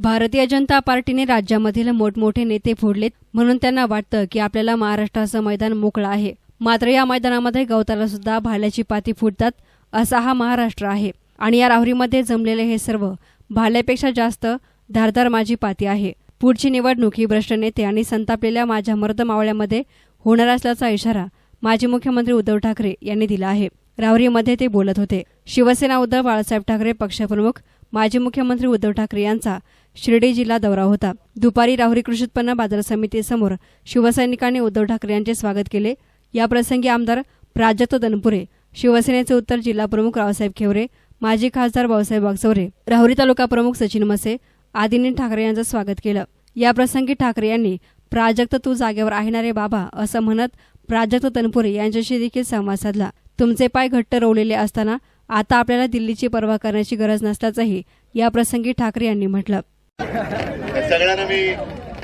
भारतीय जनता पार्टीने राज्यामधील मोठमोठे नेते फोडलेत. म्हणून त्यांना वाटतं की आपल्याला महाराष्ट्राचं मैदान मोकळं आहे. मात्र या मैदानामध्ये गवताला सुद्धा भाल्याची पाती फुटतात असा हा महाराष्ट्र आहे. आणि या राहुरीमध्ये जमलेले हे सर्व भाल्यापेक्षा जास्त धारदार माझी पाती आहे. पुढची निवडणूक ही भ्रष्ट नेते आणि संतापलेल्या माझ्या मर्द मावळ्यामध्ये होणार असल्याचा इशारा माजी मुख्यमंत्री उद्धव ठाकरे यांनी दिला आहे. राहुरीमध्ये ते बोलत होते. शिवसेना उद्धव बाळासाहेब ठाकरे पक्षप्रमुख माजी मुख्यमंत्री उद्धव ठाकरे यांचा शिर्डी जिल्हा दौरा होता. दुपारी राहुरी कृषी उत्पन्न बाजार समितीसमोर शिवसैनिकांनी उद्धव ठाकरे यांचे स्वागत केले. याप्रसंगी आमदार प्राजक्त दनपुरे शिवसेनेचे उत्तर जिल्हा प्रमुख रावसाहेब खेवरे माजी खासदार भाऊसाहेब वागचौरे राहुरी तालुका प्रमुख सचिन मसे आदींनी ठाकरे यांचं स्वागत केलं. याप्रसंगी ठाकरे यांनी प्राजक्त तू जागेवर आहे बाबा असं म्हणत प्राजक्त तनपुरे यांच्याशी देखील संवाद साधला. तुमचे पाय घट्ट रोवलेले असताना आता आपल्याला दिल्लीची पर्वा करण्याची गरज नसल्याचंही या प्रसंगी ठाकरे यांनी म्हटलं. सगळ्यांना मी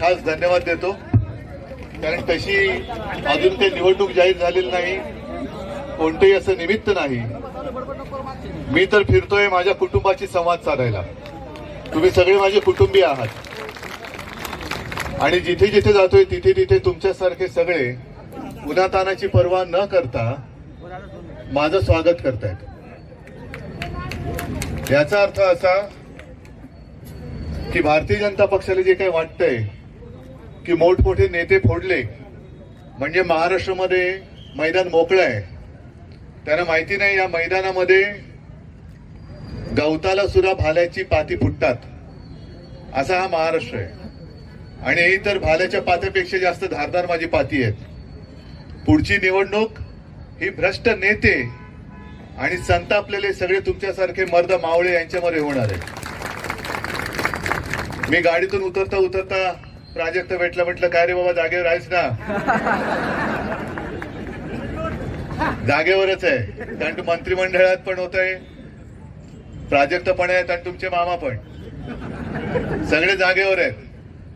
खास धन्यवाद देतो. कारण तशी अजून ते निवडणूक जाहीर झालेली नाही. कोणतंही असं निमित्त नाही. मी तर फिरतोय माझ्या कुटुंबाशी संवाद साधायला. तुम्ही सगळे माझे कुटुंबीय आहात. आणि जिथे जिथे जातोय तिथे तिथे तुमच्यासारखे सगळे उन्हातानाची पर्वा न करता माझं स्वागत करतायत. याचा अर्थ असा की भारतीय जनता पक्षाला जे काही वाटतंय की मोठमोठे नेते फोडले म्हणजे महाराष्ट्रामध्ये मैदान मोकळं आहे. त्यांना माहिती नाही या मैदानामध्ये गवताला सुद्धा भाल्याची पाती फुटतात. असा हा महाराष्ट्र आहे. आणि ही तर भाल्याच्या पात्यापेक्षा जास्त धारदार माझी पाती आहेत. पुढची निवडणूक ही भ्रष्ट नेते आणि संतापलेले सगळे तुमच्यासारखे मर्द मावळे यांच्यामध्ये होणार आहे. मी गाडीतून उतरता उतरता प्राजक्त भेटला म्हटलं काय रे बाबा जागेवर आहेस ना? जागेवरच आहे. कारण तू मंत्रिमंडळात पण होत आहे प्राजक्त पण आहेत आणि तुमचे मामा पण. सगळे जागेवर आहेत.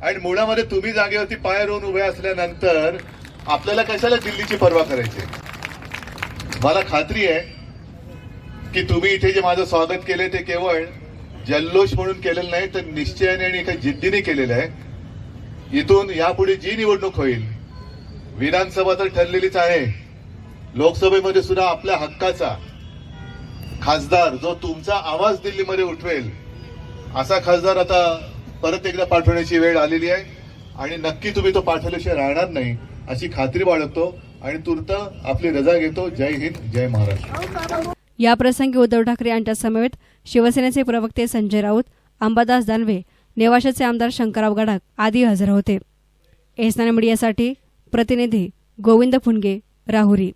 आणि मुळामध्ये तुम्ही जागेवरती पाय रोवून उभे असल्यानंतर आपल्याला कशाला दिल्लीची पर्वा करायची? मला खात्री आहे की तुम्ही इथे जे माझं स्वागत केले ते केवळ जल्लोष म्हणून केलेलं नाही तर निश्चयाने आणि एका जिद्दीने केलेलं आहे. इथून यापुढे जी निवडणूक होईल विधानसभा तर ठरलेलीच आहे. लोकसभेमध्ये सुद्धा आपल्या हक्काचा खासदार जो तुमचा आवाज दिल्लीमध्ये उठवेल असा खासदार आता परत एकदा पाठवण्याची वेळ आलेली आहे. आणि नक्की तुम्ही तो पाठवल्याशिवाय राहणार नाही अशी खात्री बाळगतो. आणि तुर्त आपली रजा घेतो. जय हिंद जय महाराष्ट्र. या प्रसंगी उद्धव ठाकरे यांच्यासमवेत शिवसेनेचे प्रवक्ते संजय राऊत अंबादास दानवे नेवाशाचे आमदार शंकरराव गडाख आदी हजर होते. एसनान मीडियासाठी प्रतिनिधी गोविंद फुंडगे राहुरी.